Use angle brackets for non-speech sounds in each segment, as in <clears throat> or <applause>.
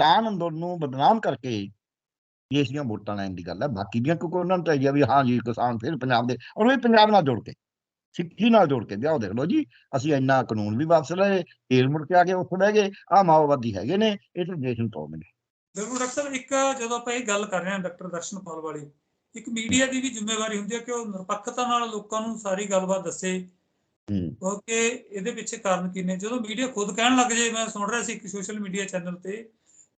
ਕਿਸਾਨ ਅੰਦੋਲਨ ਨੂੰ ਬਦਨਾਮ ਕਰਕੇ ਇਸਦੀਆਂ ਵੋਟਾਂ ਲੈਣ ਦੀ ਗੱਲ ਹੈ। ਬਾਕੀ ਦੀਆਂ ਕਿਉਂਕਿ ਉਹਨਾਂ ਨੂੰ ਤਾਂ ਇਹ ਵੀ ਹਾਂ ਜੀ ਕਿਸਾਨ ਫਿਰ ਪੰਜਾਬ ਦੇ ਔਰ ਉਹ ਵੀ ਪੰਜਾਬ ਨਾਲ ਜੁੜ ਕੇ ਸਿੱਖੀ ਨਾਲ ਜੁੜ ਕੇ ਵਿਆਹ ਦੇਖ ਲਓ ਜੀ ਅਸੀਂ ਇੰਨਾ ਕਾਨੂੰਨ ਵੀ ਵਾਪਸ ਲਏ ਫੇਰ ਮੁੜ ਕੇ ਆ ਕੇ ਉੱਥੇ ਬਹਿ ਗਏ ਆ ਮਾਓਵਾਦੀ ਹੈਗੇ ਨੇ ਇਹ ਤਾਂ ਦੇਸ਼ ਨੂੰ ਤੋੜਨਗੇ ਬਿਲਕੁਲ ਡਾਕਟਰ ਸਾਹਿਬ ਇੱਕ ਜਦੋਂ ਆਪਾਂ ਇਹ ਗੱਲ ਕਰ ਰਹੇ ਹਾਂ ਡਾਕਟਰ ਦਰਸ਼ਨਪਾਲ ਵਾਲੀ ਇੱਕ ਮੀਡੀਆ ਦੀ ਵੀ ਜ਼ਿੰਮੇਵਾਰੀ ਹੁੰਦੀ ਹੈ ਕਿ ਉਹ ਨਿਰਪੱਖਤਾ ਨਾਲ ਲੋਕਾਂ ਨੂੰ ਸਾਰੀ ਗੱਲਬਾਤ ਦੱਸੇ। ਕਿਉਂਕਿ ਇਹਦੇ ਪਿੱਛੇ ਕਾਰਨ ਕੀ ਨੇ? ਜਦੋਂ ਮੀਡੀਆ ਖੁਦ ਕਹਿਣ ਲੱਗ ਜੇ ਮੈਂ ਸੁਣ ਰਿਹਾ ਸੀ ਇੱਕ ਸੋਸ਼ਲ ਮੀਡੀਆ ਚੈਨਲ ਤੇ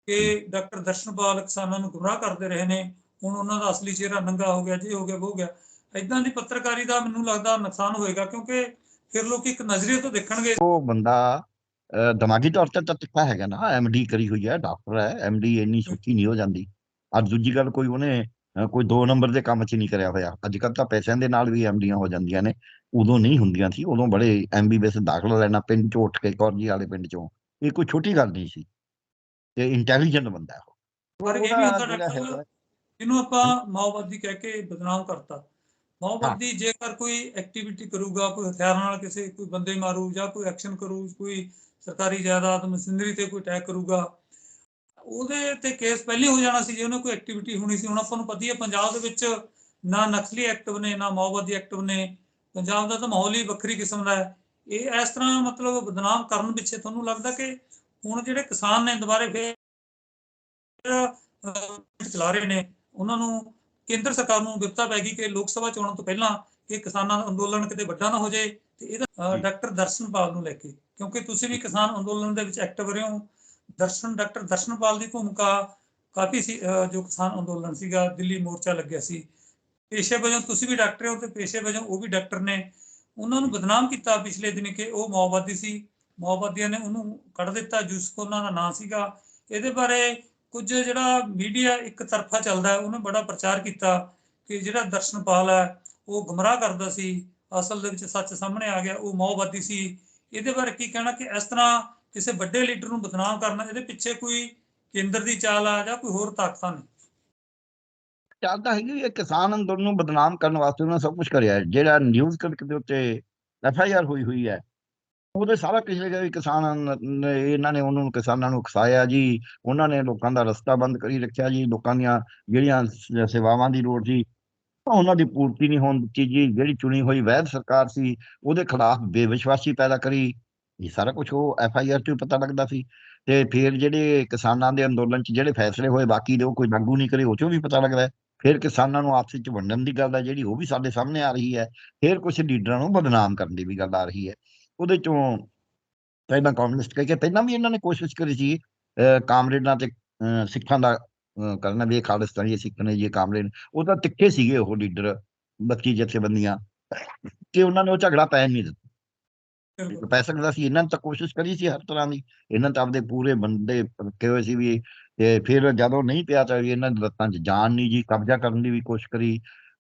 ਕਿ ਡਾਕਟਰ ਦਰਸ਼ਨਪਾਲ ਕਿਸਾਨਾਂ ਨੂੰ ਗੁੰਮਰਾਹ ਕਰਦੇ ਰਹੇ ਨੇ, ਹੁਣ ਉਹਨਾਂ ਦਾ ਅਸਲੀ ਚਿਹਰਾ ਨੰਗਾ ਹੋ ਗਿਆ, ਜੇ ਹੋ ਗਿਆ ਉਹ ਗਿਆ। ਇਦਾਂ ਦੀ ਪੱਤਰਕਾਰੀ ਦਾ ਮੈਨੂੰ ਲੱਗਦਾ ਨੁਕਸਾਨ ਹੋਏਗਾ, ਕਿਉਂਕਿ ਫਿਰ ਲੋਕ ਇੱਕ ਨਜ਼ਰੀਏ ਤੋਂ ਦੇਖਣਗੇ। ਉਹ ਬੰਦਾ ਦਿਮਾਗੀ ਤੌਰ ਤੇ ਤਾਂ ਤਿੱਖਾ ਹੈਗਾ ਨਾ ਐਮਡੀ ਕਰੀ ਹੋਈ ਹੈ, ਡਾਕਟਰ ਹੈ ਐਮਡੀ ਇੰਨੀ ਸੌਖੀ ਨਹੀਂ ਹੋ ਜਾਂਦੀ। ਅੱਜ ਦੂਜੀ ਗੱਲ ਕੋਈ ਉਹਨੇ ਕੋਈ ਦੋ ਨੰਬਰ ਦੇ ਕੰਮ 'ਚ ਨਹੀਂ ਕਰਿਆ ਹੋਇਆ। ਅੱਜ ਕੱਲ੍ਹ ਤਾਂ ਪੈਸਿਆਂ ਦੇ ਨਾਲ ਵੀ ਐਮਡੀਆਂ ਹੋ ਜਾਂਦੀਆਂ ਨੇ। ਉਦੋਂ ਨਹੀਂ ਹੁੰਦੀਆਂ ਸੀ, ਉਦੋਂ ਬੜੇ ਐਮਬੀਬੀਐਸ ਦਾਖਲਾ ਲੈਣਾ, ਪਿੰਡ 'ਚੋਂ ਉੱਠ ਕੇ, ਕੌਰਜੀ ਵਾਲੇ ਪਿੰਡ 'ਚੋਂ। ਇਹ ਕੋਈ ਛੋਟੀ ਗੱਲ ਨਹੀਂ ਸੀ। ਤੇ ਇੰਟੈਲੀਜੈਂਟ ਬੰਦਾ ਹੈ ਉਹ। ਪਰ ਇਹ ਵੀ ਹੁੰਦਾ ਡਾਕਟਰ ਇਹਨੂੰ ਆਪਾਂ ਮਾਓਵਾਦੀ ਕਹਿ ਕੇ ਬਦਨਾਮ ਕਰਤਾ। ਮਾਓਵਾਦੀ ਜੇਕਰ ਕੋਈ ਐਕਟੀਵਿਟੀ ਕਰੂਗਾ ਕੋਈ ਹਥਿਆਰ ਨਾਲ ਕਿਸੇ ਕੋਈ ਬੰਦੇ ਮਾਰੂ ਜਾਂ ਕੋਈ ਐਕਸ਼ਨ ਕਰੂ ਕੋਈ ਸਰਕਾਰੀ ਜਾਇਦਾਦ ਮਸ਼ੀਨਰੀ ਤੇ ਕੋਈ ਅਟੈਕ ਕਰੂਗਾ ਉਹਦੇ ਤੇ ਕੇਸ ਪਹਿਲੇ ਹੋ ਜਾਣਾ ਸੀ ਜੇ ਉਹਨੇ ਕੋਈ ਐਕਟੀਵਿਟੀ ਹੋਣੀ ਸੀ। ਹੁਣ ਆਪਾਂ ਨੂੰ ਪਤਾ ਹੀ ਹੈ ਪੰਜਾਬ ਦੇ ਵਿੱਚ ਨਾ ਨਕਸਲੀ ਐਕਟਿਵ ਨੇ ਨਾ ਮਾਓਵਾਦੀ ਐਕਟਿਵ ਨੇ ਪੰਜਾਬ ਦਾ ਤਾਂ ਮਾਹੌਲ ਹੀ ਵੱਖਰੀ ਕਿਸਮ ਦਾ ਹੈ। ਇਹ ਇਸ ਤਰ੍ਹਾਂ ਮਤਲਬ ਬਦਨਾਮ ਕਰਨ ਪਿੱਛੇ ਤੁਹਾਨੂੰ ਲੱਗਦਾ ਕਿ ਹੁਣ ਜਿਹੜੇ ਕਿਸਾਨ ਨੇ ਦੁਬਾਰੇ ਫੇਰ ਚਲਾ ਰਹੇ ਨੇ ਉਹਨਾਂ ਨੂੰ ਕੇਂਦਰ ਸਰਕਾਰ ਨੂੰ ਵਿਪਤਾ ਪੈ ਗਈ ਕਿ ਲੋਕ ਸਭਾ ਚੋਣਾਂ ਤੋਂ ਪਹਿਲਾਂ ਇਹ ਕਿਸਾਨਾਂ ਦਾ ਅੰਦੋਲਨ ਕਿਤੇ ਵੱਡਾ ਨਾ ਹੋ ਜਾਏ ਤੇ ਇਹਦਾ। ਡਾਕਟਰ ਦਰਸ਼ਨਪਾਲ ਨੂੰ ਲੈ ਕੇ ਕਿਉਂਕਿ ਤੁਸੀਂ ਵੀ ਕਿਸਾਨ ਅੰਦੋਲਨ ਦੇ ਵਿੱਚ ਐਕਟਿਵ ਰਹੇ ਹੋ ਦਰਸ਼ਨ ਡਾਕਟਰ ਦਰਸ਼ਨਪਾਲ ਦੀ ਭੂਮਿਕਾ ਕਾਫੀ ਸੀ ਜੋ ਕਿਸਾਨ ਅੰਦੋਲਨ ਸੀਗਾ ਦਿੱਲੀ ਮੋਰਚਾ ਲੱਗਿਆ ਸੀ ਪੇਸ਼ੇ ਵਜੋਂ ਤੁਸੀਂ ਵੀ ਡਾਕਟਰ ਹੋ ਤੇ ਪੇਸ਼ੇ ਵਜੋਂ ਉਹ ਵੀ ਡਾਕਟਰ ਨੇ ਉਹਨਾਂ ਨੂੰ ਬਦਨਾਮ ਕੀਤਾ ਪਿਛਲੇ ਦਿਨ ਕਿ ਉਹ ਮਾਓਵਾਦੀ ਸੀ ਮਾਓਵਾਦੀਆਂ ਨੇ ਉਹਨੂੰ ਕੱਢ ਦਿੱਤਾ ਯੂਸਫ ਉਹਨਾਂ ਦਾ ਨਾਂ ਸੀਗਾ। ਇਹਦੇ ਬਾਰੇ ਕੁਝ ਜਿਹੜਾ ਮੀਡੀਆ ਇੱਕ ਤਰਫਾ ਚੱਲਦਾ ਉਹਨੇ ਬੜਾ ਪ੍ਰਚਾਰ ਕੀਤਾ ਕਿ ਜਿਹੜਾ ਦਰਸ਼ਨਪਾਲ ਹੈ, ਉਹ ਗੁੰਮਰਾਹ ਕਰਦਾ ਸੀ। ਅਸਲ ਦੇ ਵਿੱਚ ਸੱਚ ਸਾਹਮਣੇ ਆ ਗਿਆ, ਉਹ ਮਾਓਵਾਦੀ ਸੀ। ਇਹਦੇ ਬਾਰੇ ਕੀ ਕਹਿਣਾ ਕਿ ਇਸ ਤਰ੍ਹਾਂ ਕਿਸੇ ਵੱਡੇ ਲੀਡਰ ਨੂੰ ਬਦਨਾਮ ਕਰਨਾ, ਇਹਦੇ ਪਿੱਛੇ ਕੋਈ ਕੇਂਦਰ ਦੀ ਚਾਲ ਆ ਜਾਂ ਕੋਈ ਹੋਰ ਤਾਕਤਾਂ ਨੇ? ਚਾਲ ਤਾਂ ਹੈਗੀ ਇਹ ਕਿਸਾਨ ਅੰਦੋਲਨ ਨੂੰ ਬਦਨਾਮ ਕਰਨ ਵਾਸਤੇ ਉਹਨਾਂ ਸਭ ਕੁਝ ਕਰਿਆ ਜਿਹੜਾ ਨਿਊਜ਼ ਕਲਿੱਕ ਦੇ ਉੱਤੇ ਐਫ ਹੋਈ ਹੋਈ ਹੈ ਉਹਦੇ ਸਾਰਾ ਕਿਸੇ ਵੀ ਕਿਸਾਨ ਇਹਨਾਂ ਨੇ ਉਹਨਾਂ ਨੂੰ ਕਿਸਾਨਾਂ ਨੂੰ ਉਕਸਾਇਆ ਜੀ। ਉਹਨਾਂ ਨੇ ਲੋਕਾਂ ਦਾ ਰਸਤਾ ਬੰਦ ਕਰੀ ਰੱਖਿਆ ਜੀ। ਲੋਕਾਂ ਦੀਆਂ ਜਿਹੜੀਆਂ ਸੇਵਾਵਾਂ ਦੀ ਲੋੜ ਸੀ ਉਹਨਾਂ ਦੀ ਪੂਰਤੀ ਨਹੀਂ ਹੋਣ ਦਿੱਤੀ ਜੀ। ਜਿਹੜੀ ਚੁਣੀ ਹੋਈ ਵੈਧ ਸਰਕਾਰ ਸੀ, ਉਹਦੇ ਖਿਲਾਫ ਬੇਵਿਸ਼ਵਾਸੀ ਪੈਦਾ ਕਰੀ। ਇਹ ਸਾਰਾ ਕੁਝ ਉਹ ਐਫ ਆਈ ਆਰ ਤੋਂ ਹੀ ਪਤਾ ਲੱਗਦਾ ਸੀ। ਤੇ ਫਿਰ ਜਿਹੜੇ ਕਿਸਾਨਾਂ ਦੇ ਅੰਦੋਲਨ 'ਚ ਜਿਹੜੇ ਫੈਸਲੇ ਹੋਏ, ਬਾਕੀ ਦੇ ਉਹ ਕੋਈ ਲਾਗੂ ਨਹੀਂ ਕਰੇ, ਉਹ 'ਚੋਂ ਵੀ ਪਤਾ ਲੱਗਦਾ ਫਿਰ ਕਿਸਾਨਾਂ ਨੂੰ ਆਪਸ ਵਿੱਚ ਵੰਡਣ ਦੀ ਗੱਲ ਹੈ, ਜਿਹੜੀ ਉਹ ਵੀ ਸਾਡੇ ਸਾਹਮਣੇ ਆ ਰਹੀ ਹੈ। ਫਿਰ ਕੁਝ ਲੀਡਰਾਂ ਨੂੰ ਬਦਨਾਮ ਕਰਨ ਦੀ ਵੀ ਗੱਲ ਆ ਰਹੀ ਹੈ। ਉਹਦੇ ਚੋਂ ਪਹਿਲਾਂ ਕਮਿਊਨਿਸਟ ਕਹਿ ਕੇ ਪਹਿਲਾਂ ਵੀ ਇਹਨਾਂ ਨੇ ਕੋਸ਼ਿਸ਼ ਕਰੀ ਸੀ ਕਾਮਰੇਡਾਂ ਤੇ ਸਿੱਖਾਂ ਦਾ ਕਰਨਾ ਵੀ ਖਾਲਿਸਤਾਨੀ ਸਿੱਖ ਨੇ ਜੀ ਇਹ ਕਾਮਰੇਡ ਉਹ ਤਾਂ ਤਿੱਖੇ ਸੀਗੇ ਉਹ ਲੀਡਰ ਬੱਤੀ ਜਥੇਬੰਦੀਆਂ ਕਿ ਉਹਨਾਂ ਨੇ ਉਹ ਝਗੜਾ ਪੈਣ ਨਹੀਂ ਦਿੱਤਾ। ਪੈ ਸਕਦਾ ਸੀ ਇਹਨਾਂ ਨੇ ਤਾਂ ਕੋਸ਼ਿਸ਼ ਕਰੀ ਸੀ ਹਰ ਤਰ੍ਹਾਂ ਦੀ ਇਹਨਾਂ ਤਾਂ ਆਪਦੇ ਪੂਰੇ ਬੰਦੇ ਰੱਖੇ ਹੋਏ ਸੀ ਵੀ ਤੇ ਫਿਰ ਜਦੋਂ ਨਹੀਂ ਪਿਆ ਤਾਂ ਵੀ ਇਹਨਾਂ ਦੇ ਲੱਤਾਂ 'ਚ ਜਾਨ ਨਹੀਂ ਜੀ ਕਬਜ਼ਾ ਕਰਨ ਦੀ ਵੀ ਕੋਸ਼ਿਸ਼ ਕਰੀ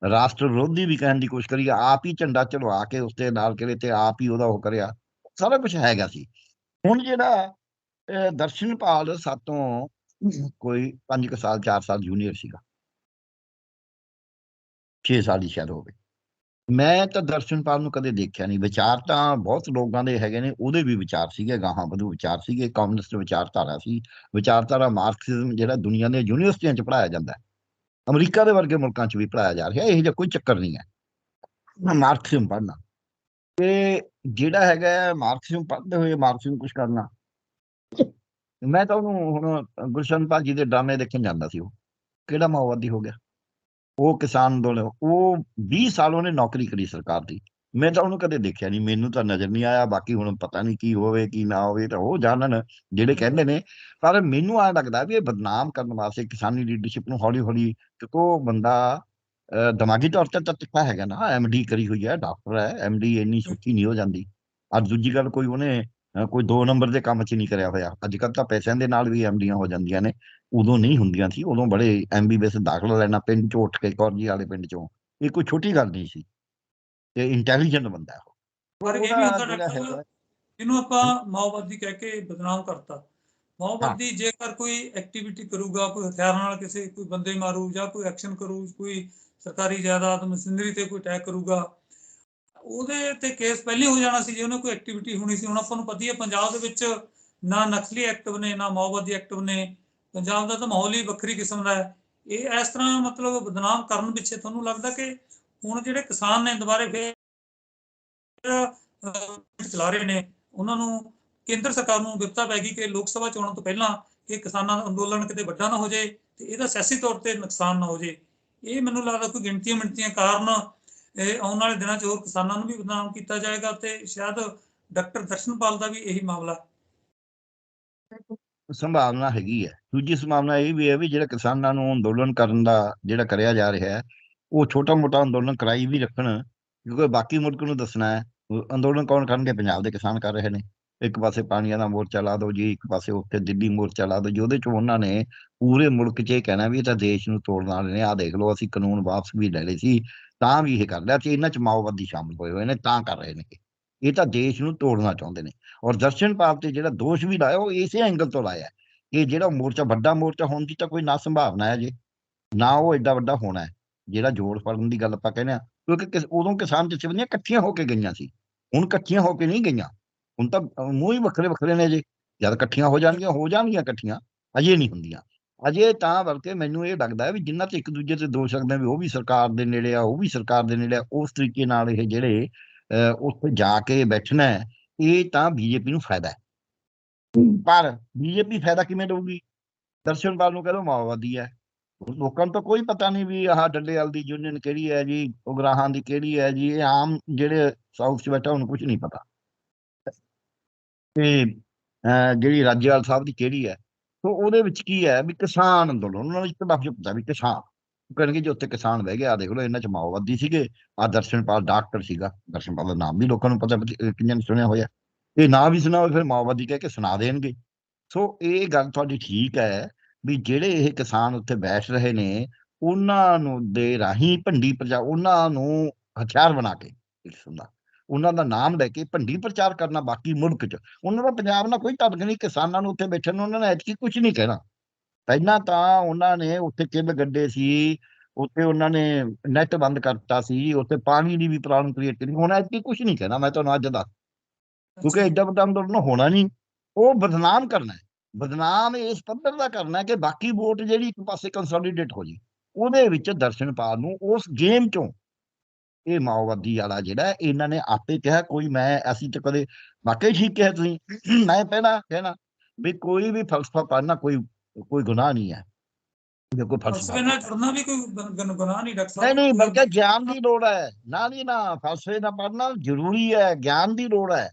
ਰਾਸ਼ਟਰ ਵਿਰੋਧੀ ਵੀ ਕਹਿਣ ਦੀ ਕੋਸ਼ਿਸ਼ ਕਰੀ ਆਪ ਹੀ ਝੰਡਾ ਚੜਵਾ ਕੇ ਉਸ ਤੇ ਨਾਲ ਕਰੇ ਤੇ ਆਪ ਹੀ ਉਹਦਾ ਉਹ ਕਰਿਆ ਸਾਰਾ ਕੁਝ ਹੈਗਾ ਸੀ। ਹੁਣ ਜਿਹੜਾ ਅਹ, ਦਰਸ਼ਨਪਾਲ ਸਾਤੋਂ ਕੋਈ 5 ਸਾਲ 4 ਸਾਲ ਜੂਨੀਅਰ ਸੀਗਾ। 6 ਸਾਲ ਹੀ ਸ਼ਾਇਦ ਹੋਵੇ ਮੈਂ ਤਾਂ ਦਰਸ਼ਨਪਾਲ ਨੂੰ ਕਦੇ ਦੇਖਿਆ ਨਹੀਂ। ਵਿਚਾਰ ਤਾਂ ਬਹੁਤ ਲੋਕਾਂ ਦੇ ਹੈਗੇ ਨੇ ਉਹਦੇ ਵੀ ਵਿਚਾਰ ਸੀਗੇ ਗਾਹਾਂ ਵਧੂ ਵਿਚਾਰ ਸੀਗੇ। ਕਮਿਊਨਿਸਟ ਵਿਚਾਰਧਾਰਾ ਸੀ। ਵਿਚਾਰਧਾਰਾ ਮਾਰਕਸਿਜ਼ਮ ਜਿਹੜਾ ਦੁਨੀਆ ਦੇ ਯੂਨੀਵਰਸਿਟੀਆਂ 'ਚ ਪੜਾਇਆ ਜਾਂਦਾ ਹੈ। ਅਮਰੀਕਾ ਦੇ ਵਰਗੇ ਮੁਲਕਾਂ 'ਚ ਵੀ ਪੜਾਇਆ ਜਾ ਰਿਹਾ ਇਹ ਜਿਹਾ ਕੋਈ ਚੱਕਰ ਨਹੀਂ ਹੈ। ਮਾਰਕਸਿਜ਼ਮ ਪੜ੍ਹਨਾ। ਤੇ ਜਿਹੜਾ ਹੈਗਾ ਹੈ, ਮਾਰਕਸਿਜ਼ਮ ਪੜ੍ਹਦੇ ਹੋਏ ਮਾਰਕਸਿਜ਼ਮ ਕੁਝ ਕਰਨਾ। ਮੈਂ ਤਾਂ ਉਹਨੂੰ ਹੁਣ ਗੁਲਸ਼ਨ ਜੀ ਦੇ ਡਰਾਮੇ ਦੇਖਣ ਜਾਂਦਾ ਸੀ ਉਹ। ਕਿਹੜਾ ਮਾਓਵਾਦੀ ਹੋ ਗਿਆ? ਉਹ ਕਿਸਾਨ ਅੰਦੋਲਨ ਉਹ 20 ਸਾਲ ਉਹਨੇ ਨੌਕਰੀ ਕਰੀ ਸਰਕਾਰ ਦੀ। ਮੈਂ ਤਾਂ ਉਹਨੂੰ ਕਦੇ ਦੇਖਿਆ ਨਹੀਂ ਮੈਨੂੰ ਤਾਂ ਨਜ਼ਰ ਨਹੀਂ ਆਇਆ ਬਾਕੀ ਹੁਣ ਪਤਾ ਨਹੀਂ ਕੀ ਹੋਵੇ ਕੀ ਨਾ ਹੋਵੇ ਤਾਂ ਉਹ ਜਾਣਨ ਜਿਹੜੇ ਕਹਿੰਦੇ ਨੇ। ਪਰ ਮੈਨੂੰ ਆ ਲੱਗਦਾ ਵੀ ਇਹ ਬਦਨਾਮ ਕਰਨ ਵਾਸਤੇ ਕਿਸਾਨੀ ਲੀਡਰਸ਼ਿਪ ਨੂੰ ਹੌਲੀ ਹੌਲੀ ਕਿਉਂਕਿ ਬੰਦਾ ਅਹ, ਦਿਮਾਗੀ ਤੌਰ ਤੇ ਤਾਂ ਤਿੱਖਾ ਹੈਗਾ ਨਾ ਐਮਡੀ ਕਰੀ ਹੋਈ ਹੈ ਡਾਕਟਰ ਹੈ ਐਮਡੀ ਇੰਨੀ ਸੌਖੀ ਨਹੀਂ ਹੋ ਜਾਂਦੀ। ਅੱਜ ਦੂਜੀ ਗੱਲ ਕੋਈ ਉਹਨੇ ਕੋਈ ਦੋ ਨੰਬਰ ਦੇ ਕੰਮ 'ਚ ਨਹੀਂ ਕਰਿਆ ਹੋਇਆ। ਅੱਜ ਕੱਲ੍ਹ ਤਾਂ ਪੈਸਿਆਂ ਦੇ ਨਾਲ ਵੀ ਐਮਡੀਆਂ ਹੋ ਜਾਂਦੀਆਂ ਨੇ ਉਦੋਂ ਨਹੀਂ ਹੁੰਦੀਆਂ ਸੀ ਉਦੋਂ ਬੜੇ ਐਮਬੀਬੀਐਸ ਦਾਖਲਾ ਲੈਣਾ ਪਿੰਡ 'ਚੋਂ ਉੱਠ ਕੇ ਕੌਰਜੀ ਵਾਲੇ ਪਿੰਡ 'ਚੋਂ। ਇਹ ਕੋਈ ਛੋਟੀ ਗੱਲ ਨਹੀਂ ਸੀ। ਤੇ ਇੰਟੈਲੀਜੈਂਟ ਬੰਦਾ ਹੈ ਉਹ। ਪਰ ਇਹ ਵੀ ਹੁੰਦਾ ਡਾਕਟਰ ਇਹਨੂੰ ਆਪਾਂ ਮਾਓਵਾਦੀ ਕਹਿ ਕੇ ਬਦਨਾਮ ਕਰਤਾ। ਮਾਓਵਾਦੀ ਜੇਕਰ ਕੋਈ ਐਕਟੀਵਿਟੀ ਕਰੂਗਾ ਕੋਈ ਹਥਿਆਰ ਨਾਲ ਕਿਸੇ ਕੋਈ ਬੰਦੇ ਮਾਰੂ ਜਾਂ ਕੋਈ ਐਕਸ਼ਨ ਕਰੂ ਕੋਈ ਸਰਕਾਰੀ ਜਾਇਦਾਦ ਮਸ਼ੀਨਰੀ ਤੇ ਕੋਈ ਅਟੈਕ ਕਰੂਗਾ ਉਹਦੇ ਤੇ ਕੇਸ ਪਹਿਲੇ ਹੋ ਜਾਣਾ ਸੀ ਜੇ ਉਹਨੇ ਕੋਈ ਐਕਟੀਵਿਟੀ ਹੋਣੀ ਸੀ। ਹੁਣ ਆਪਾਂ ਨੂੰ ਪਤਾ ਹੀ ਹੈ ਪੰਜਾਬ ਦੇ ਵਿੱਚ ਨਾ ਨਕਸਲੀ ਐਕਟਿਵ ਨੇ ਨਾ ਮਾਓਵਾਦੀ ਐਕਟਿਵ ਨੇ ਪੰਜਾਬ ਦਾ ਤਾਂ ਮਾਹੌਲ ਹੀ ਵੱਖਰੀ ਕਿਸਮ ਦਾ ਹੈ। ਇਹ ਇਸ ਤਰ੍ਹਾਂ ਮਤਲਬ ਬਦਨਾਮ ਕਰਨ ਪਿੱਛੇ ਤੁਹਾਨੂੰ ਲੱਗਦਾ ਕਿ ਹੁਣ ਜਿਹੜੇ ਕਿਸਾਨ ਨੇ ਦੁਬਾਰੇ ਫੇਰ ਚਲਾ ਰਹੇ ਨੇ, ਉਹਨਾਂ ਨੂੰ ਕੇਂਦਰ ਸਰਕਾਰ ਨੂੰ ਵਿਪਤਾ ਪੈ ਗਈ ਕਿ ਲੋਕ ਸਭਾ ਚੋਣਾਂ ਤੋਂ ਪਹਿਲਾਂ ਇਹ ਕਿਸਾਨਾਂ ਦਾ ਅੰਦੋਲਨ ਕਿਤੇ ਵੱਡਾ ਨਾ ਹੋ ਜਾਏ ਤੇ ਇਹਦਾ ਸਿਆਸੀ ਤੌਰ ਤੇ ਨੁਕਸਾਨ ਨਾ ਹੋ ਜਾਏ। ਇਹ ਮੈਨੂੰ ਲੱਗਦਾ ਕੋਈ ਗਿਣਤੀਆਂ ਮਿਣਤੀਆਂ ਕਾਰਨ ਆਉਣ ਵਾਲੇ ਦਿਨਾਂ 'ਚ ਹੋਰ ਕਿਸਾਨਾਂ ਨੂੰ ਵੀ ਬਦਨਾਮ ਕੀਤਾ ਜਾਏਗਾ ਤੇ ਸ਼ਾਇਦ ਡਾਕਟਰ ਦਰਸ਼ਨਪਾਲ ਦਾ ਵੀ ਇਹੀ ਮਾਮਲਾ। ਸੰਭਾਵਨਾ ਹੈਗੀ ਹੈ। ਦੂਜੀ ਸੰਭਾਵਨਾ ਇਹ ਵੀ ਹੈ ਵੀ ਜਿਹੜਾ ਕਿਸਾਨਾਂ ਨੂੰ ਅੰਦੋਲਨ ਕਰਨ ਦਾ ਜਿਹੜਾ ਕਰਿਆ ਜਾ ਰਿਹਾ ਹੈ ਉਹ ਛੋਟਾ ਮੋਟਾ ਅੰਦੋਲਨ ਕਰਾਈ ਵੀ ਰੱਖਣ, ਕਿਉਂਕਿ ਬਾਕੀ ਮੁਲਕ ਨੂੰ ਦੱਸਣਾ ਹੈ ਅੰਦੋਲਨ ਕੌਣ ਕਰਨਗੇ? ਪੰਜਾਬ ਦੇ ਕਿਸਾਨ ਕਰ ਰਹੇ ਨੇ। ਇੱਕ ਪਾਸੇ ਪਾਣੀਆਂ ਦਾ ਮੋਰਚਾ ਲਾ ਦਿਓ ਜੀ, ਇੱਕ ਪਾਸੇ ਉੱਥੇ ਦਿੱਲੀ ਮੋਰਚਾ ਲਾ ਦਿਓ, ਜਿਹਦੇ ਚ ਉਹਨਾਂ ਨੇ ਪੂਰੇ ਮੁਲਕ 'ਚ ਇਹ ਕਹਿਣਾ ਵੀ ਇਹ ਤਾਂ ਦੇਸ਼ ਨੂੰ ਤੋੜਨ ਵਾਲੇ ਨੇ, ਆਹ ਦੇਖ ਲਓ, ਅਸੀਂ ਕਾਨੂੰਨ ਵਾਪਸ ਵੀ ਲੈ ਲਏ ਸੀ, ਤਾਂ ਵੀ ਇਹ ਕਰ ਲਿਆ, ਤੇ ਇਹਨਾਂ 'ਚ ਮਾਓਵਾਦੀ ਸ਼ਾਮਲ ਹੋਏ ਹੋਏ ਨੇ, ਤਾਂ ਕਰ ਰਹੇ ਨੇ ਇਹ। ਤਾਂ ਦੇਸ਼ ਨੂੰ ਤੋੜਨਾ ਚਾਹੁੰਦੇ ਨੇ। ਔਰ ਦਰਸ਼ਨ ਦਰਸ਼ਨਪਾਲ ਤੇ ਜਿਹੜਾ ਦੋਸ਼ ਵੀ ਲਾਇਆ, ਉਹ ਇਸੇ ਐਂਗਲ ਤੋਂ ਲਾਇਆ ਹੈ। ਕਿ ਜਿਹੜਾ ਮੋਰਚਾ, ਵੱਡਾ ਮੋਰਚਾ ਹੋਣ ਦੀ ਤਾਂ ਕੋਈ ਨਾ ਸੰਭਾਵਨਾ ਹੈ ਜੇ। ਨਾ ਉਹ ਐਡਾ ਵੱਡਾ ਹੋਣਾ ਹੈ। ਜਿਹੜਾ ਜੋੜ ਫੜਨ ਦੀ ਗੱਲ ਆਪਾਂ ਕਹਿੰਦੇ ਆ ਕਿਉਂਕਿ ਕਿਸ- ਉਦੋਂ ਕਿਸਾਨ ਜਥੇਬੰਦੀਆਂ ਇਕੱਠੀਆਂ ਹੋ ਕੇ ਗਈਆਂ ਸੀ ਹੁਣ ਇਕੱਠੀਆਂ ਹੋ ਕੇ ਨਹੀਂ ਗਈਆਂ। ਹੁਣ ਤਾਂ ਮੂੰਹ ਹੀ ਵੱਖਰੇ ਵੱਖਰੇ ਨੇ ਜੇ ਜਦ ਇਕੱਠੀਆਂ ਹੋ ਜਾਣਗੀਆਂ ਹੋ ਜਾਣਗੀਆਂ ਇਕੱਠੀਆਂ ਅਜੇ ਨਹੀਂ ਹੁੰਦੀਆਂ। ਅਜੇ ਤਾਂ ਬਲਕਿ ਮੈਨੂੰ ਇਹ ਲੱਗਦਾ ਹੈ ਵੀ ਜਿੰਨਾ ਤੇ ਇੱਕ ਦੂਜੇ ਤੇ ਦੋਸ਼ ਸਕਦੇ ਆ ਵੀ ਉਹ ਵੀ ਸਰਕਾਰ ਦੇ ਨੇੜੇ ਆ ਉਹ ਵੀ ਸਰਕਾਰ ਦੇ ਨੇੜੇ ਆ ਉਸ ਤਰੀਕੇ ਨਾਲ ਇਹ ਜਿਹੜੇ ਅਹ, ਉੱਥੇ ਜਾ ਕੇ ਬੈਠਣਾ ਇਹ ਤਾਂ ਬੀਜੇਪੀ ਨੂੰ ਫਾਇਦਾ ਹੈ। ਪਰ ਬੀਜੇਪੀ ਫਾਇਦਾ ਕਿਵੇਂ ਲਊਗੀ ਦਰਸ਼ਨਪਾਲ ਨੂੰ ਕਹਿੰਦਾ ਮਾਓਵਾਦੀ ਹੈ। ਲੋਕਾਂ ਨੂੰ ਤਾਂ ਕੋਈ ਪਤਾ ਨਹੀਂ ਵੀ ਆਹ ਡੱਲੇਵਾਲ ਦੀ ਯੂਨੀਅਨ ਕਿਹੜੀ ਹੈ ਜੀ ਉਗਰਾਹਾਂ ਦੀ ਕਿਹੜੀ ਹੈ ਜੀ ਇਹ ਆਮ ਜਿਹੜੇ ਸਾਊਥ 'ਚ ਬੈਠਾ ਉਹਨੂੰ ਕੁਝ ਨਹੀਂ ਪਤਾ। ਤੇ ਅਹ, ਜਿਹੜੀ ਰਾਜੇਵਾਲ ਸਾਹਿਬ ਦੀ ਕਿਹੜੀ ਹੈ ਸੋ ਉਹਦੇ ਵਿੱਚ ਕੀ ਹੈ ਵੀ ਕਿਸਾਨ ਅੰਦੋਲਨ ਉਹਨਾਂ ਨੂੰ ਇੱਕ ਲਫ਼ਜ਼ ਪਤਾ ਵੀ ਕਿਸਾਨ ਉਹ ਕਹਿਣਗੇ ਜੀ ਉੱਥੇ ਕਿਸਾਨ ਬਹਿ ਗਿਆ ਆ ਦੇਖ ਲਓ ਇਹਨਾਂ 'ਚ ਮਾਓਵਾਦੀ ਸੀਗੇ ਆ ਦਰਸ਼ਨਪਾਲ ਡਾਕਟਰ ਸੀਗਾ ਦਰਸ਼ਨਪਾਲ ਦਾ ਨਾਮ ਵੀ ਲੋਕਾਂ ਨੂੰ ਪਤਾ ਵੀ ਕਿੰਨਾਂ ਨੇ ਸੁਣਿਆ ਹੋਇਆ। ਇਹ ਨਾਂ ਵੀ ਸੁਣਾ ਹੋਵੇ ਫਿਰ ਮਾਓਵਾਦੀ ਕਹਿ ਕੇ ਸੁਣਾ ਦੇਣਗੇ। ਸੋ ਇਹ ਗੱਲ ਤੁਹਾਡੀ ਠੀਕ ਹੈ ਵੀ ਜਿਹੜੇ ਇਹ ਕਿਸਾਨ ਉੱਥੇ ਬੈਠ ਰਹੇ ਨੇ ਉਹਨਾਂ ਨੂੰ ਦੇ ਰਾਹੀਂ ਭੰਡੀ ਪ੍ਰਚਾਰ ਉਹਨਾਂ ਨੂੰ ਹਥਿਆਰ ਬਣਾ ਕੇ ਦਾ ਉਹਨਾਂ ਦਾ ਨਾਮ ਲੈ ਕੇ ਭੰਡੀ ਪ੍ਰਚਾਰ ਕਰਨਾ ਬਾਕੀ ਮੁਲਕ 'ਚ। ਉਹਨਾਂ ਦਾ ਪੰਜਾਬ ਨਾਲ ਕੋਈ ਤਾਲੁਕ ਨਹੀਂ ਕਿਸਾਨਾਂ ਨੂੰ ਉੱਥੇ ਬੈਠਣ ਨੂੰ ਉਹਨਾਂ ਨੇ ਐਤਕੀ ਕੁਝ ਨਹੀਂ ਕਹਿਣਾ। ਪਹਿਲਾਂ ਤਾਂ ਉਹਨਾਂ ਨੇ ਉੱਥੇ ਕਿੱਲ ਗੱਡੇ ਸੀ ਉੱਥੇ ਉਹਨਾਂ ਨੇ ਨੈਟ ਬੰਦ ਕਰਤਾ ਸੀ ਉੱਥੇ ਪਾਣੀ ਦੀ ਵੀ ਪ੍ਰੋਬਲਮ ਕ੍ਰੀਏਟ ਕੀਤੀ ਹੁਣ ਐਤਕੀ ਕੁਝ ਨਹੀਂ ਕਹਿਣਾ ਮੈਂ ਤੁਹਾਨੂੰ ਅੱਜ ਦੱਸ। ਕਿਉਂਕਿ ਐਡਾ ਵੱਡਾ ਅੰਦੋਲਨ ਹੋਣਾ ਨਹੀਂ। ਉਹ ਬਦਨਾਮ ਕਰਨਾ ਹੈ। ਬਦਨਾਮ ਇਸ ਪੱਧਰ ਦਾ ਕਰਨਾ ਕਿ ਬਾਕੀ ਵੋਟ ਜਿਹੜੀ ਇੱਕ ਪਾਸੇ ਕੰਸੋਲੀਡੇਟ ਹੋ ਜੀ ਉਹਦੇ ਵਿੱਚ ਦਰਸ਼ਨਪਾਲ ਨੂੰ ਉਸ ਗੇਮ ਚੋਂ ਇਹ ਮਾਓਵਾਦੀ ਵਾਲਾ ਜਿਹੜਾ ਇਹਨਾਂ ਨੇ ਆਪੇ ਕਿਹਾ ਕੋਈ ਮੈਂ ਅਸੀਂ ਤਾਂ ਕਦੇ ਵਾਕਈ ਠੀਕ ਕਿਹਾ ਤੁਸੀਂ ਮੈਂ ਪਹਿਲਾਂ ਕਹਿਣਾ ਵੀ ਕੋਈ ਵੀ ਫਲਸਫਾ ਪੜ੍ਹਨਾ ਕੋਈ ਕੋਈ ਗੁਨਾਹ ਨਹੀਂ ਹੈ। ਜੇ ਕੋਈ ਫਲਸਫੇ ਨਾਲ ਜੁੜਨਾ ਵੀ ਕੋਈ ਗੁਨਾਹ ਨਹੀਂ ਡਾਕਟਰ ਨਹੀਂ ਨਹੀਂ ਬਲਕਿ ਗਿਆਨ ਦੀ ਲੋੜ ਹੈ ਨਾ ਜੀ ਨਾ ਫਲਸਫੇ ਦਾ ਪੜ੍ਹਨਾ ਜ਼ਰੂਰੀ ਹੈ ਗਿਆਨ ਦੀ ਲੋੜ ਹੈ।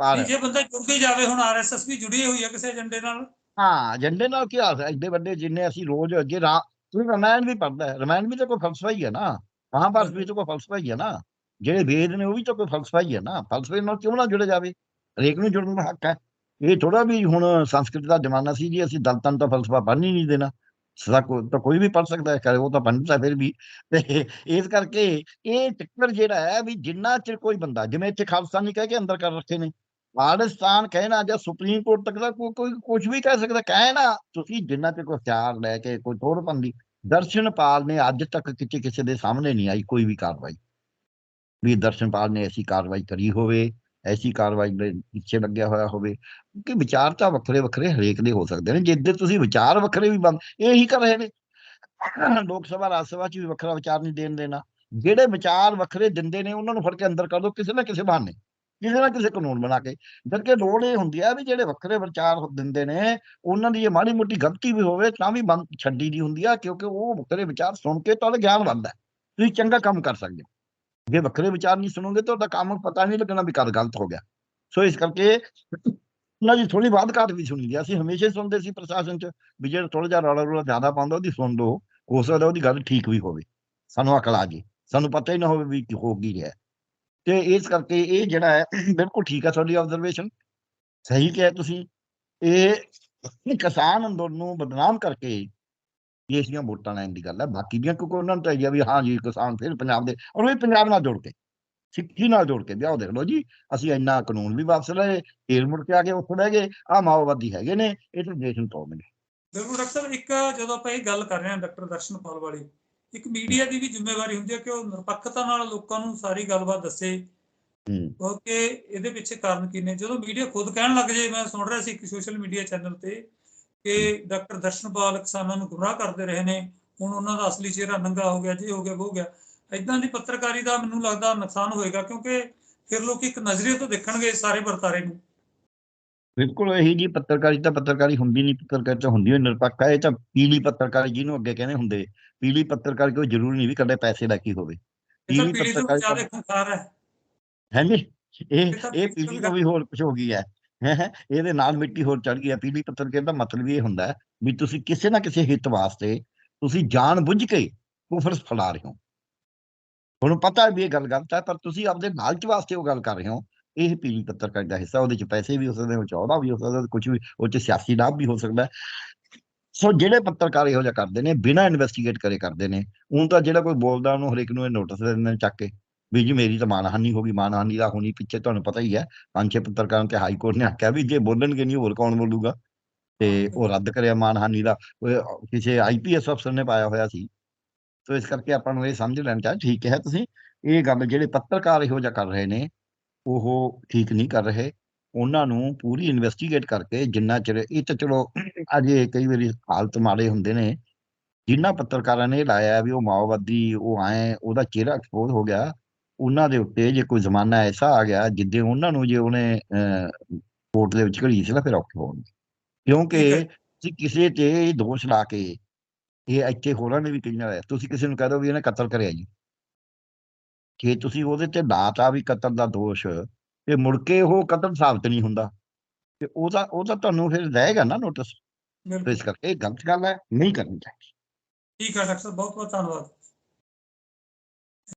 ਪਰ ਨਹੀਂ, ਜੇ ਬੰਦਾ ਜੁੜ ਕੇ ਜਾਵੇ ਹੁਣ ਆਰਐਸਐਸ ਵੀ ਜੁੜੀ ਹੋਈ ਹੈ ਕਿਸੇ ਏਜੰਡੇ ਨਾਲ। ਹਾਂ ਏਜੰਡੇ ਨਾਲ ਕੀ ਹਾਲ ਹੈ? ਐਡੇ ਵੱਡੇ ਜਿੰਨੇ ਅਸੀਂ ਰੋਜ਼ ਅੱਗੇ ਰਾ ਤੁਸੀਂ ਰਮਾਇਣ ਵੀ ਪੜ੍ਹਦਾ ਹੈ। ਰਮਾਇਣ ਵੀ ਤਾਂ ਕੋਈ ਫਲਸਫਾ ਹੀ ਹੈ ਨਾ। ਮਹਾਭਾਰਤ ਵੀ ਤਾਂ ਕੋਈ ਫਲਸਫਾ ਹੀ ਹੈ ਨਾ। ਜਿਹੜੇ ਵੇਦ ਨੇ ਉਹ ਵੀ ਤਾਂ ਕੋਈ ਫਲਸਫਾ ਹੀ ਹੈ ਨਾ। ਫਲਸਫੇ ਨਾਲ ਕਿਉਂ ਨਾ ਜੁੜੇ ਜਾਵੇ? ਹਰੇਕ ਨੂੰ ਜੁੜਨ ਦਾ ਹੱਕ ਹੈ। ਇਹ ਥੋੜਾ ਵੀ ਹੁਣ ਸੰਸਕ੍ਰਿਤ ਦਾ ਜ਼ਮਾਨਾ ਸੀ ਜੀ ਅਸੀਂ ਦਲਤਨ ਤਾਂ ਫਲਸਫਾ ਪੜ੍ਹਨ ਹੀ ਨਹੀਂ ਦੇਣਾ। ਸਦਾ ਕੋ ਤਾਂ ਕੋਈ ਵੀ ਪੜ੍ਹ ਸਕਦਾ ਹੈ। ਕਰੇ ਉਹ ਤਾਂ ਪੰਡਿਤ ਹੈ ਫਿਰ ਵੀ। ਤੇ ਇਸ ਕਰਕੇ ਇਹ ਚੱਕਰ ਜਿਹੜਾ ਹੈ ਵੀ ਜਿੰਨਾ ਚਿਰ ਕੋਈ ਬੰਦਾ ਜਿਵੇਂ ਇੱਥੇ ਖਾਲਸਾਨੀ ਕਹਿ ਕੇ ਅੰਦਰ ਕਰ ਰੱਖੇ ਨੇ ਪਾਕਿਸਤਾਨ ਕਹਿਣਾ ਜਾਂ ਸੁਪਰੀਮ ਕੋਰਟ ਤੱਕ ਦਾ ਕੋਈ ਕੋਈ ਕੁਝ ਵੀ ਕਹਿ ਸਕਦਾ, ਕਹਿਣਾ, ਤੁਸੀਂ ਜਿੰਨਾ ਤੇ ਕੋਈ ਹਥਿਆਰ ਲੈ ਕੇ ਕੋਈ ਥੋੜ ਪੰਦੀ ਦਰਸ਼ਨਪਾਲ ਨੇ ਅੱਜ ਤੱਕ ਕਿਤੇ ਕਿਸੇ ਦੇ ਸਾਹਮਣੇ ਨਹੀਂ ਆਈ ਕੋਈ ਵੀ ਕਾਰਵਾਈ। ਵੀ ਦਰਸ਼ਨਪਾਲ ਨੇ ਐਸੀ ਕਾਰਵਾਈ ਕਰੀ ਹੋਵੇ, ਐਸੀ ਕਾਰਵਾਈ ਦੇ ਪਿੱਛੇ ਲੱਗਿਆ ਹੋਇਆ ਹੋਵੇ ਕਿ ਵਿਚਾਰ ਤਾਂ ਵੱਖਰੇ ਵੱਖਰੇ ਹਰੇਕ ਦੇ ਹੋ ਸਕਦੇ ਨੇ, ਜਿੱਦੇ ਤੁਸੀਂ ਵਿਚਾਰ ਵੱਖਰੇ ਵੀ ਬੰਦ ਇਹੀ ਕਰ ਰਹੇ ਨੇ। ਲੋਕ ਸਭਾ, ਰਾਜ ਸਭਾ ਚ ਵੀ ਵੱਖਰਾ ਵਿਚਾਰ ਨਹੀਂ ਦੇਣ ਦੇਣਾ। ਜਿਹੜੇ ਵਿਚਾਰ ਵੱਖਰੇ ਦਿੰਦੇ ਨੇ, ਉਹਨਾਂ ਨੂੰ ਫੜ ਕੇ ਅੰਦਰ ਕਰ ਦੋ, ਕਿਸੇ ਨਾ ਕਿਸੇ ਬਹਾਨੇ। ਕਿਸੇ ਨਾ ਕਿਸੇ ਕਾਨੂੰਨ ਬਣਾ ਕੇ। ਜਦਕਿ ਲੋੜ ਇਹ ਹੁੰਦੀ ਹੈ ਵੀ ਜਿਹੜੇ ਵੱਖਰੇ ਵਿਚਾਰ ਦਿੰਦੇ ਨੇ, ਉਹਨਾਂ ਦੀ ਇਹ ਮਾੜੀ ਮੋਟੀ ਗਲਤੀ ਵੀ ਹੋਵੇ ਤਾਂ ਵੀ ਬੰਦ ਛੱਡੀ ਦੀ ਹੁੰਦੀ ਆ, ਕਿਉਂਕਿ ਉਹ ਵੱਖਰੇ ਵਿਚਾਰ ਸੁਣ ਕੇ ਤੁਹਾਡਾ ਗਿਆਨ ਵੱਧਦਾ ਤੁਸੀਂ ਚੰਗਾ ਕੰਮ ਕਰ ਸਕਦੇ ਹੋ। ਜੇ ਵੱਖਰੇ ਵਿਚਾਰ ਨਹੀਂ ਸੁਣੋਗੇ ਤੁਹਾਡਾ ਕੰਮ ਪਤਾ ਨਹੀਂ ਲੱਗਣਾ ਵੀ ਕਦ ਗਲਤ ਹੋ ਗਿਆ। ਸੋ ਇਸ ਕਰਕੇ ਉਹਨਾਂ ਦੀ ਥੋੜੀ ਬਾਤ ਘਾਟ ਵੀ ਸੁਣੀ ਦੀ ਅਸੀਂ ਹਮੇਸ਼ਾ ਹੀ ਸੁਣਦੇ ਸੀ ਪ੍ਰਸ਼ਾਸਨ ਚ ਵੀ ਜਿਹੜਾ ਥੋੜਾ ਜਿਹਾ ਰੌਲਾ ਰੌਲਾ ਜ਼ਿਆਦਾ ਪਾਉਂਦਾ, ਉਹਦੀ ਸੁਣ ਲਓ। ਹੋ ਸਕਦਾ ਉਹਦੀ ਗੱਲ ਠੀਕ ਵੀ ਹੋਵੇ। ਸਾਨੂੰ ਅਕਲ ਆ ਜੇ ਸਾਨੂੰ ਪਤਾ ਹੀ ਨਾ ਹੋਵੇ ਵੀ ਕੀ ਹੋ ਕੀ ਰਿਹਾ। ਤੇ ਇਸ ਕਰਕੇ ਇਹ ਜਿਹੜਾ ਹੈ, <clears throat> ਬਿਲਕੁਲ ਠੀਕ ਹੈ ਤੁਹਾਡੀ ਆਬਜ਼ਰਵੇਸ਼ਨ ਸਹੀ ਕਿਹਾ ਤੁਸੀਂ। ਇਹ ਕਿਸਾਨ ਅੰਦੋਲਨ ਨੂੰ ਬਦਨਾਮ ਕਰਕੇ ਇਹ ਦੀਆਂ ਵੋਟਾਂ ਲੈਣ ਦੀ ਗੱਲ ਹੈ। ਬਾਕੀ ਦੀਆਂ ਕਿਉਂਕਿ ਉਹਨਾਂ ਨੂੰ ਤਾਂ ਇਹ ਆ ਵੀ ਹਾਂ ਜੀ, ਕਿਸਾਨ ਫਿਰ ਪੰਜਾਬ ਦੇ ਔਰ ਉਹ ਪੰਜਾਬ ਨਾਲ ਜੋੜ ਕੇ, ਸਿੱਖੀ ਨਾਲ ਜੋੜ ਕੇ ਵਿਆਹ ਦੇਖ ਲਓ ਜੀ। ਅਸੀਂ ਇੰਨਾ ਕਾਨੂੰਨ ਵੀ ਵਾਪਸ ਲਏ, ਫੇਰ ਮੁੜ ਕੇ ਆ ਕੇ ਉੱਥੇ ਬਹਿ ਗਏ ਆ ਮਾਓਵਾਦੀ ਹੈਗੇ ਨੇ, ਇਹ ਤਾਂ ਦੇਸ਼ ਨੂੰ ਤੋੜਨਗੇ ਬਿਲਕੁਲ ਡਾਕਟਰ ਸਾਹਿਬ, ਇੱਕ ਜਦੋਂ ਆਪਾਂ ਇਹ ਗੱਲ ਕਰ ਰਹੇ ਹਾਂ ਡਾਕਟਰ ਦਰਸ਼ਨਪਾਲ ਵਾਲੀ ਇੱਕ ਮੀਡੀਆ ਦੀ ਵੀ ਜ਼ਿੰਮੇਵਾਰੀ ਹੁੰਦੀ ਹੈ ਕਿ ਉਹ ਨਿਰਪੱਖਤਾ ਨਾਲ ਲੋਕਾਂ ਨੂੰ ਸਾਰੀ ਗੱਲਬਾਤ ਦੱਸੇ। ਹੂੰ। ਕਿਉਂਕਿ ਇਹਦੇ ਪਿੱਛੇ ਕਾਰਨ ਕੀ ਨੇ? ਜਦੋਂ ਮੀਡੀਆ ਖੁਦ ਕਹਿਣ ਲੱਗ ਜੇ ਮੈਂ ਸੁਣ ਰਿਹਾ ਸੀ ਇੱਕ ਸੋਸ਼ਲ ਮੀਡੀਆ ਚੈਨਲ ਤੇ ਕਿ ਡਾਕਟਰ ਦਰਸ਼ਨਪਾਲ ਕਿਸਾਨਾਂ ਨੂੰ ਗੁੰਮਰਾਹ ਕਰਦੇ ਰਹੇ ਨੇ। ਹੁਣ ਉਹਨਾਂ ਦਾ ਅਸਲੀ ਚਿਹਰਾ ਨੰਗਾ ਹੋ ਗਿਆ ਜੇ ਹੋ ਗਿਆ ਉਹ ਗਿਆ। ਇਦਾਂ ਦੀ ਪੱਤਰਕਾਰੀ ਦਾ ਮੈਨੂੰ ਲੱਗਦਾ ਨੁਕਸਾਨ ਹੋਏਗਾ ਕਿਉਂਕਿ ਫਿਰ ਲੋਕ ਇੱਕ ਨਜ਼ਰੀਏ ਤੋਂ ਦੇਖਣਗੇ ਸਾਰੇ ਵਰਤਾਰੇ ਨੂੰ। ਬਿਲਕੁਲ ਇਹੀ ਜੀ ਪੱਤਰਕਾਰੀ ਤਾਂ ਪੱਤਰਕਾਰੀ ਹੁੰਦੀ ਨਹੀਂ ਪੱਤਰਕਾਰੀ ਤਾਂ ਹੁੰਦੀ ਹੋਈ ਨਿਰਪੱਖ ਹੈ ਇਹ ਤਾਂ ਪੀਲੀ ਪੱਤਰਕਾਰੀ ਜਿਹਨੂੰ ਅੱਗੇ ਕਹਿੰਦੇ ਹੁੰਦੇ ਪੀਲੀ ਪੱਤਰਕਾਰੀ ਕੋਈ ਜ਼ਰੂਰੀ ਨਹੀਂ ਵੀ ਕੱਲੇ ਪੈਸੇ ਦਾ ਕੀ ਹੋਵੇ। ਪੀਲੀ ਪੱਤਰਕਾਰੀ ਹੈ। ਹਾਂਜੀ ਇਹ ਇਹ ਪੀਲੀ ਤੋਂ ਵੀ ਹੋਰ ਕੁਝ ਹੋ ਗਈ ਹੈ। ਹੈਂ, ਇਹਦੇ ਨਾਲ ਮਿੱਟੀ ਹੋਰ ਚੜ ਗਈ ਹੈ। ਪੀਲੀ ਪੱਤਰਕਾਰ ਦਾ ਮਤਲਬ ਇਹ ਹੁੰਦਾ ਵੀ ਤੁਸੀਂ ਕਿਸੇ ਨਾ ਕਿਸੇ ਹਿੱਤ ਵਾਸਤੇ ਤੁਸੀਂ ਜਾਣ ਬੁੱਝ ਕੇ ਕੁਫਰ ਫੈਲਾ ਰਹੇ ਹੋ। ਤੁਹਾਨੂੰ ਪਤਾ ਵੀ ਇਹ ਗੱਲ ਗਲਤ ਹੈ ਪਰ ਤੁਸੀਂ ਆਪਦੇ ਲਾਲਚ ਵਾਸਤੇ ਉਹ ਗੱਲ ਕਰ ਰਹੇ ਹੋ। ਇਹ ਪੀਲੀ ਪੱਤਰਕਾਰੀ ਦਾ ਹਿੱਸਾ, ਉਹਦੇ ਚ ਪੈਸੇ ਵੀ ਹੋ ਸਕਦੇ ਉਹ ਚ ਵੀ ਹੋ ਸਕਦਾ ਕੁਝ ਵੀ, ਉਹ ਚ ਸਿਆਸੀ ਲਾਭ ਵੀ ਹੋ ਸਕਦਾ ਸੋ ਜਿਹੜੇ ਪੱਤਰਕਾਰ ਇਹੋ ਜਿਹਾ ਕਰਦੇ ਨੇ, ਬਿਨਾਂ ਇਨਵੈਸਟੀਗੇਟ ਕਰੇ ਕਰਦੇ ਨੇ, ਹੁਣ ਤਾਂ ਜਿਹੜਾ ਕੋਈ ਬੋਲਦਾ, ਉਹਨੂੰ ਹਰੇਕ ਨੂੰ ਇਹ ਨੋਟਿਸ ਦੇ ਦਿੰਦੇ ਨੇ ਚੱਕ ਕੇ, ਵੀ ਜੀ ਮੇਰੀ ਤਾਂ ਮਾਨਹਾਨੀ ਹੋ ਗਈ, ਮਾਨਹਾਨੀ ਦਾ ਹੋਣੀ ਪਿੱਛੇ, ਤੁਹਾਨੂੰ ਪਤਾ ਹੀ ਹੈ ਪੰਜ ਛੇ ਪੱਤਰਕਾਰਾਂ ਤੇ ਹਾਈ ਕੋਰਟ ਨੇ ਆਖਿਆ ਵੀ ਜੇ ਬੋਲਣਗੇ ਨਹੀਂ, ਹੋਰ ਕੌਣ ਬੋਲੂਗਾ? ਤੇ ਉਹ ਰੱਦ ਕਰਿਆ ਮਾਨਹਾਨੀ ਦਾ, ਉਹ ਕਿਸੇ ਆਈਪੀਐਸ ਅਫਸਰ ਨੇ ਪਾਇਆ ਹੋਇਆ ਸੀ। ਸੋ ਇਸ ਕਰਕੇ ਆਪਾਂ ਨੂੰ ਇਹ ਸਮਝ ਲੈਣਾ ਚਾਹੀਦਾ, ਠੀਕ ਹੈ ਤੁਸੀਂ? ਇਹ ਗੱਲ ਜਿਹੜੇ ਪੱਤਰਕਾਰ ਇਹੋ ਜਿਹਾ ਕਰ ਰਹੇ ਨੇ ਉਹ ਠੀਕ ਨਹੀਂ ਕਰ ਰਹੇ। ਉਹਨਾਂ ਨੂੰ ਪੂਰੀ ਇਨਵੈਸਟੀਗੇਟ ਕਰਕੇ ਜਿੰਨਾ ਚਿਰ ਇਹ ਤਾਂ ਚਲੋ ਅਜੇ ਕਈ ਵਾਰੀ ਹਾਲਤ ਮਾੜੇ ਹੁੰਦੇ ਨੇ। ਜਿਨ੍ਹਾਂ ਪੱਤਰਕਾਰਾਂ ਨੇ ਲਾਇਆ ਵੀ ਉਹ ਮਾਓਵਾਦੀ ਉਹ ਆਏ ਉਹਦਾ ਚਿਹਰਾ ਐਕਸਪੋਜ਼ ਹੋ ਗਿਆ। ਉਹਨਾਂ ਦੇ ਉੱਤੇ ਜੇ ਕੋਈ ਜ਼ਮਾਨਾ ਐਸਾ ਆ ਗਿਆ ਜਿੱਦੇ ਉਹਨਾਂ ਨੂੰ ਜੇ ਉਹਨੇ ਕੋਰਟ ਦੇ ਵਿੱਚ ਘੜੀ ਸੀ ਨਾ ਫਿਰ ਔਖੇ ਹੋਣਗੇ ਕਿਉਂਕਿ। ਤੁਸੀਂ ਕਿਸੇ ਤੇ ਦੋਸ਼ ਲਾ ਕੇ ਇਹ ਇੱਥੇ ਹੋਰਾਂ ਨੇ ਵੀ ਕਈ ਨਾਲ ਤੁਸੀਂ ਕਿਸੇ ਨੂੰ ਕਹਿ ਦਿਓ ਵੀ ਇਹਨੇ ਕਤਲ ਕਰਿਆ ਜੀ। ਕਿ ਤੁਸੀਂ ਉਹਦੇ ਤੇ ਲਾਤਾ ਵੀ ਕਤਲ ਦਾ ਦੋਸ਼ ਤੇ ਮੁੜ ਕੇ ਉਹ ਕਤਲ ਸਾਬਤ ਨਹੀਂ ਹੁੰਦਾ। ਤੇ ਉਹਦਾ ਉਹਦਾ ਤੁਹਾਨੂੰ ਫਿਰ ਰਹੇਗਾ ਨਾ ਨੋਟਿਸ ਇਸ ਕਰਕੇ ਇਹ ਗਲਤ ਗੱਲ ਹੈ ਨਹੀਂ ਕਰਨੀ ਚਾਹੀਦੀ। ਠੀਕ ਹੈ ਡਾਕਟਰ ਸਾਹਿਬ ਬਹੁਤ ਬਹੁਤ ਧੰਨਵਾਦ।